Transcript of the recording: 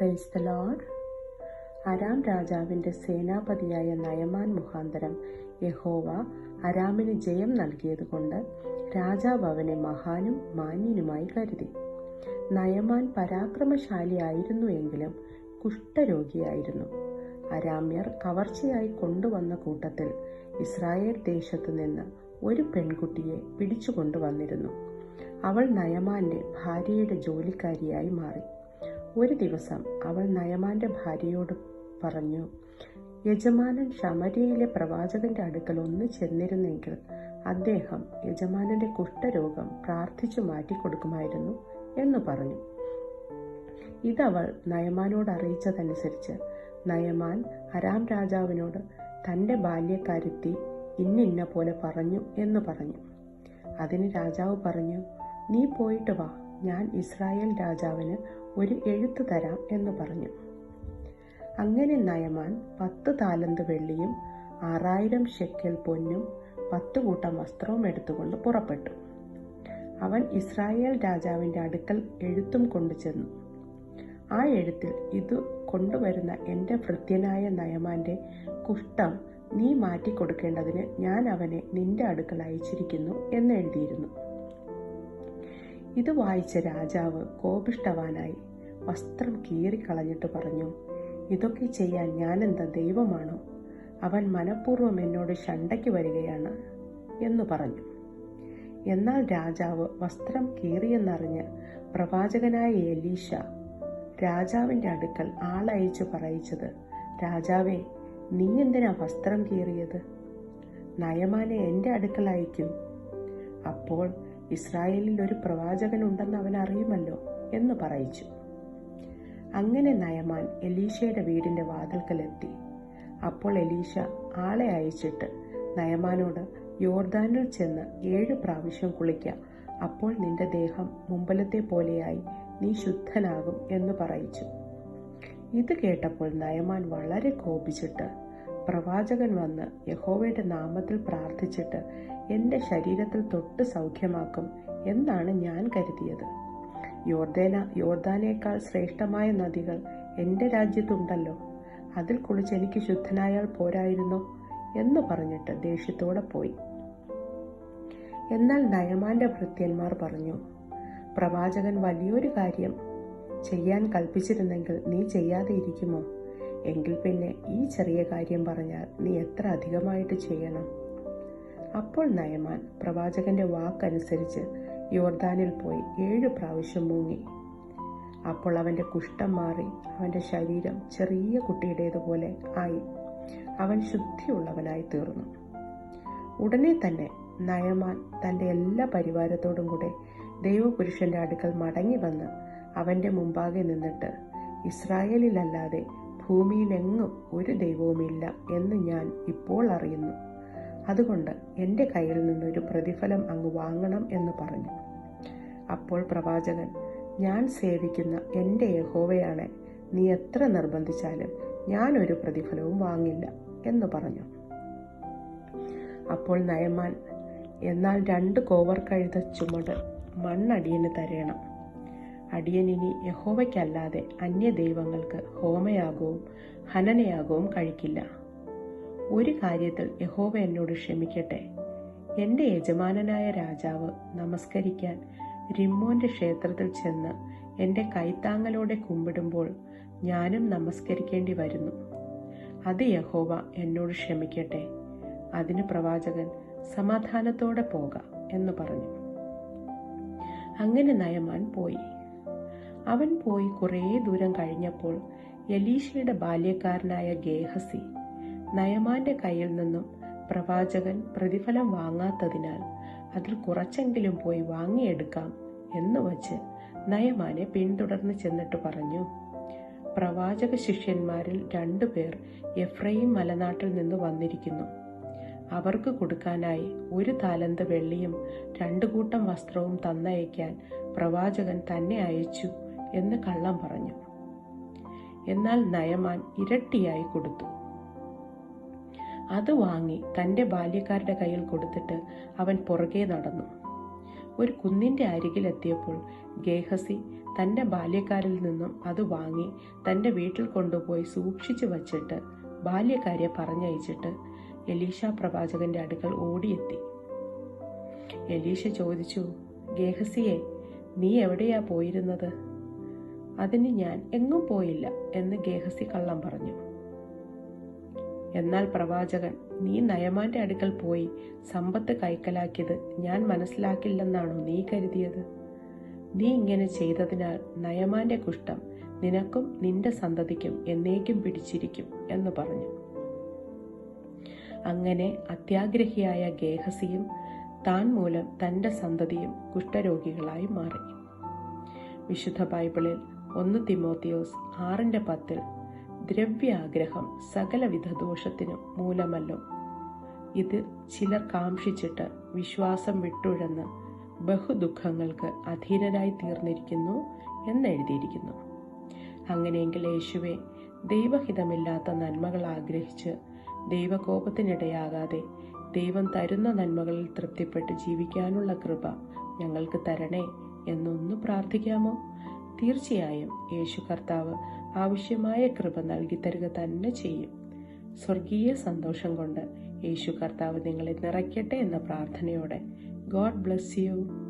Praise the load Aram രാജാവിന്റെ സേനാപതിയായ നയമാൻ മുഖാന്തരം യഹോവ അരാമിന് ജയം നൽകിയതുകൊണ്ട് രാജാവ് അവനെ മഹാനും മാന്യനുമായി കരുതി. നയമാൻ പരാക്രമശാലിയായിരുന്നു എങ്കിലും കുഷ്ഠരോഗിയായിരുന്നു. അരാമ്യർ കവർച്ചയായി കൊണ്ടുവന്ന കൂട്ടത്തിൽ ഇസ്രായേൽ ദേശത്തു നിന്ന് ഒരു പെൺകുട്ടിയെ പിടിച്ചുകൊണ്ടുവന്നിരുന്നു. അവൾ നയമാന്റെ ഭാര്യയുടെ ജോലിക്കാരിയായി മാറി. ഒരു ദിവസം അവൾ നയമാന്റെ ഭാര്യയോട് പറഞ്ഞു യജമാനൻ ഷമരിയിലെ പ്രവാചകന്റെ അടുക്കൽ ഒന്ന് ചെന്നിരുന്നെങ്കിൽ അദ്ദേഹം യജമാനന്റെ കുഷ്ഠരോഗം പ്രാർത്ഥിച്ചു മാറ്റിക്കൊടുക്കുമായിരുന്നു എന്ന് പറഞ്ഞു. ഇതവൾ നയമാനോട് അറിയിച്ചതനുസരിച്ച് നയമാൻ അരാം രാജാവിനോട് തന്റെ ബാല്യക്കാരുത്തി ഇന്നിന്ന പോലെ പറഞ്ഞു എന്ന് പറഞ്ഞു. അതിന് രാജാവ് പറഞ്ഞു നീ പോയിട്ട് വാ ഞാൻ ഇസ്രായേൽ രാജാവിന് ഒരു എഴുത്ത് തരാം എന്ന് പറഞ്ഞു. അങ്ങനെ നയമാൻ പത്ത് താലന്ത് വെള്ളിയും ആറായിരം ഷെക്കൽ പൊന്നും പത്ത് കൂട്ടം വസ്ത്രവും എടുത്തുകൊണ്ട് പുറപ്പെട്ടു. അവൻ ഇസ്രായേൽ രാജാവിന്റെ അടുക്കൽ എഴുത്തും കൊണ്ടു ചെന്നു. ആ എഴുത്തിൽ ഇത് കൊണ്ടുവരുന്ന എന്റെ ഭൃത്യനായ നയമാന്റെ കുഷ്ഠം നീ മാറ്റിക്കൊടുക്കേണ്ടതിന് ഞാൻ അവനെ നിന്റെ അടുക്കൽ അയച്ചിരിക്കുന്നു എന്ന് എഴുതിയിരുന്നു. ഇത് വായിച്ച രാജാവ് കോപിഷ്ടവാനായി വസ്ത്രം കീറിക്കളഞ്ഞിട്ട് പറഞ്ഞു ഇതൊക്കെ ചെയ്യാൻ ഞാനെന്താ ദൈവമാണോ? അവൻ മനഃപൂർവം എന്നോട് ശണ്ടയ്ക്ക് വരികയാണ് എന്ന് പറഞ്ഞു. എന്നാൽ രാജാവ് വസ്ത്രം കീറിയെന്നറിഞ്ഞ് പ്രവാചകനായ എലീഷ രാജാവിന്റെ അടുക്കൽ ആളയച്ചു പറയിച്ചത് രാജാവേ നീ എന്തിനാ വസ്ത്രം കീറിയത്? നയമാനെ എന്റെ അടുക്കൽ അയക്കൂ അപ്പോൾ ഇസ്രായേലിൽ ഒരു പ്രവാചകൻ ഉണ്ടെന്ന് അവൻ അറിയുമല്ലോ എന്ന് പറയിച്ചു. അങ്ങനെ നയമാൻ എലീഷയുടെ വീടിന്റെ വാതിൽക്കലെത്തി. അപ്പോൾ എലീഷ ആളെ അയച്ചിട്ട് നയമാനോട് യോർദാനിൽ ചെന്ന് ഏഴ് പ്രാവശ്യം കുളിക്ക അപ്പോൾ നിന്റെ ദേഹം മുമ്പലത്തെ പോലെയായി നീ ശുദ്ധനാകും എന്ന് പറയിച്ചു. ഇത് കേട്ടപ്പോൾ നയമാൻ വളരെ കോപിച്ചിട്ട് പ്രവാചകൻ വന്ന് യഹോവയുടെ നാമത്തിൽ പ്രാർത്ഥിച്ചിട്ട് എന്റെ ശരീരത്തിൽ തൊട്ട് സൗഖ്യമാക്കും എന്നാണ് ഞാൻ കരുതിയത്. യോർദേന യോർദാനേക്കാൾ ശ്രേഷ്ഠമായ നദികൾ എന്റെ രാജ്യത്തുണ്ടല്ലോ. അതിൽ കുളിച്ച് എനിക്ക് ശുദ്ധനായാൽ പോരായിരുന്നോ എന്ന് പറഞ്ഞിട്ട് ദേഷ്യത്തോടെ പോയി. എന്നാൽ നയമാന്റെ ഭൃത്യന്മാർ പറഞ്ഞു പ്രവാചകൻ വലിയൊരു കാര്യം ചെയ്യാൻ കൽപ്പിച്ചിരുന്നെങ്കിൽ നീ ചെയ്യാതെ ഇരിക്കുമോ? എങ്കിൽ പിന്നെ ഈ ചെറിയ കാര്യം പറഞ്ഞാൽ നീ എത്ര അധികമായിട്ട് ചെയ്യണം? അപ്പോൾ നയമാൻ പ്രവാചകന്റെ വാക്കനുസരിച്ച് യോർദാനിൽ പോയി ഏഴ് പ്രാവശ്യം മുങ്ങി. അപ്പോൾ അവന്റെ കുഷ്ഠം മാറി അവന്റെ ശരീരം ചെറിയ കുട്ടിയുടേതുപോലെ ആയി. അവൻ ശുദ്ധിയുള്ളവനായി തീർന്നു. ഉടനെ തന്നെ നയമാൻ തന്റെ എല്ലാ പരിവാരത്തോടും കൂടെ ദൈവപുരുഷന്റെ അടുക്കൽ മടങ്ങി വന്ന് അവന്റെ മുമ്പാകെ നിന്നിട്ട് ഇസ്രായേലിലല്ലാതെ ഭൂമിയിലെങ്ങും ഒരു ദൈവവുമില്ല എന്ന് ഞാൻ ഇപ്പോൾ അറിയുന്നു. അതുകൊണ്ട് എന്റെ കയ്യിൽ നിന്നൊരു പ്രതിഫലം അങ്ങ് വാങ്ങണം എന്ന് പറഞ്ഞു. അപ്പോൾ പ്രവാചകൻ ഞാൻ സേവിക്കുന്ന എന്റെ യഹോവയാണ്. നീ എത്ര നിർബന്ധിച്ചാലും ഞാൻ ഒരു പ്രതിഫലവും വാങ്ങില്ല എന്ന് പറഞ്ഞു. അപ്പോൾ നയമാൻ എന്നാൽ രണ്ട് കോവർ കഴുത ചുമട് മണ്ണടിയന് തരയണം അടിയൻ ഇനി യഹോവയ്ക്കല്ലാതെ അന്യ ദൈവങ്ങൾക്ക് ഹോമയാഗവും ഹനനയാഗവും കഴിക്കില്ല. ഒരു കാര്യത്തിൽ യഹോവ എന്നോട് ക്ഷമിക്കട്ടെ. എന്റെ യജമാനനായ രാജാവ് നമസ്കരിക്കാൻ റിമ്മോന്റെ ക്ഷേത്രത്തിൽ ചെന്ന് എന്റെ കൈത്താങ്ങലോടെ കുമ്പിടുമ്പോൾ ഞാനും നമസ്കരിക്കേണ്ടി വരുന്നു. അത് യഹോവ എന്നോട് ക്ഷമിക്കട്ടെ. അതിന് പ്രവാചകൻ സമാധാനത്തോടെ പോക എന്ന് പറഞ്ഞു. അങ്ങനെ നയമാൻ പോയി. അവൻ പോയി കുറേ ദൂരം കഴിഞ്ഞപ്പോൾ എലീഷയുടെ ബാല്യക്കാരനായ ഗേഹസി നയമാന്റെ കയ്യിൽ നിന്നും പ്രവാചകൻ പ്രതിഫലം വാങ്ങാത്തതിനാൽ അതിൽ കുറച്ചെങ്കിലും പോയി വാങ്ങിയെടുക്കാം എന്ന് വച്ച് നയമാനെ പിന്തുടർന്ന് ചെന്നിട്ട് പറഞ്ഞു. പ്രവാചക ശിഷ്യന്മാരിൽ രണ്ടുപേർ എഫ്രൈം മലനാട്ടിൽ നിന്ന് വന്നിരിക്കുന്നു. അവർക്ക് കൊടുക്കാനായി ഒരു താലന്ത് വെള്ളിയും രണ്ടു കൂട്ടം വസ്ത്രവും തന്നയക്കാൻ പ്രവാചകൻ തന്നെ അയച്ചു. എന്ന് കള്ളം പറഞ്ഞു. എന്നാൽ നയമാൻ ഇരട്ടിയായി കൊടുത്തു. അത് വാങ്ങി തന്റെ ബാല്യക്കാരുടെ കയ്യിൽ കൊടുത്തിട്ട് അവൻ പുറകെ നടന്നു. ഒരു കുന്നിന്റെ അരികിലെത്തിയപ്പോൾ ഗേഹസി തന്റെ ബാല്യക്കാരിൽ നിന്നും അത് വാങ്ങി തന്റെ വീട്ടിൽ കൊണ്ടുപോയി സൂക്ഷിച്ചു വച്ചിട്ട് ബാല്യക്കാരെ പറഞ്ഞയച്ചിട്ട് എലീഷ പ്രവാചകന്റെ അടുക്കൽ ഓടിയെത്തി. എലീഷ ചോദിച്ചു ഗേഹസിയെ നീ എവിടെയാ പോയിരുന്നത്? അതിന് ഞാൻ എങ്ങും പോയില്ല എന്ന് ഗേഹസി കള്ളം പറഞ്ഞു. എന്നാൽ പ്രവാചകൻ നീ നയമാന്റെ അടുക്കൽ പോയി സമ്പത്ത് കൈക്കലാക്കിയത് ഞാൻ മനസ്സിലാക്കില്ലെന്നാണോ നീ കരുതിയത്? നീ ഇങ്ങനെ ചെയ്തതിനാൽ നയമാന്റെ കുഷ്ഠം നിനക്കും നിന്റെ സന്തതിക്കും എന്നേക്കും പിടിച്ചിരിക്കും എന്ന് പറഞ്ഞു. അങ്ങനെ അത്യാഗ്രഹിയായ ഗേഹസിയും താൻ മൂലം തന്റെ സന്തതിയും കുഷ്ഠരോഗികളായി മാറി. വിശുദ്ധ ബൈബിളിൽ ഒന്ന് തിമോത്തിയോസ് ആറിന്റെ പത്തിൽ ദ്രവ്യാഗ്രഹം സകലവിധ ദോഷത്തിനും മൂലമല്ലോ. ഇത് ചിലർ കാംക്ഷിച്ചിട്ട് വിശ്വാസം വിട്ടുഴന്ന് ബഹുദുഃഖങ്ങൾക്ക് അധീനരായി തീർന്നിരിക്കുന്നു എന്നെഴുതിയിരിക്കുന്നു. അങ്ങനെയെങ്കിൽ യേശുവെ ദൈവഹിതമില്ലാത്ത നന്മകൾ ആഗ്രഹിച്ച് ദൈവകോപത്തിനിടയാകാതെ ദൈവം തരുന്ന നന്മകളിൽ തൃപ്തിപ്പെട്ട് ജീവിക്കാനുള്ള കൃപ ഞങ്ങൾക്ക് തരണേ എന്നൊന്ന് പ്രാർത്ഥിക്കാമോ? തീർച്ചയായും യേശു കർത്താവ് ആവശ്യമായ കൃപ നൽകി തരിക തന്നെ ചെയ്യും. സ്വർഗീയ സന്തോഷം കൊണ്ട് യേശു കർത്താവ് നിങ്ങളെ നിറയ്ക്കട്ടെ എന്ന പ്രാർത്ഥനയോടെ. God bless you.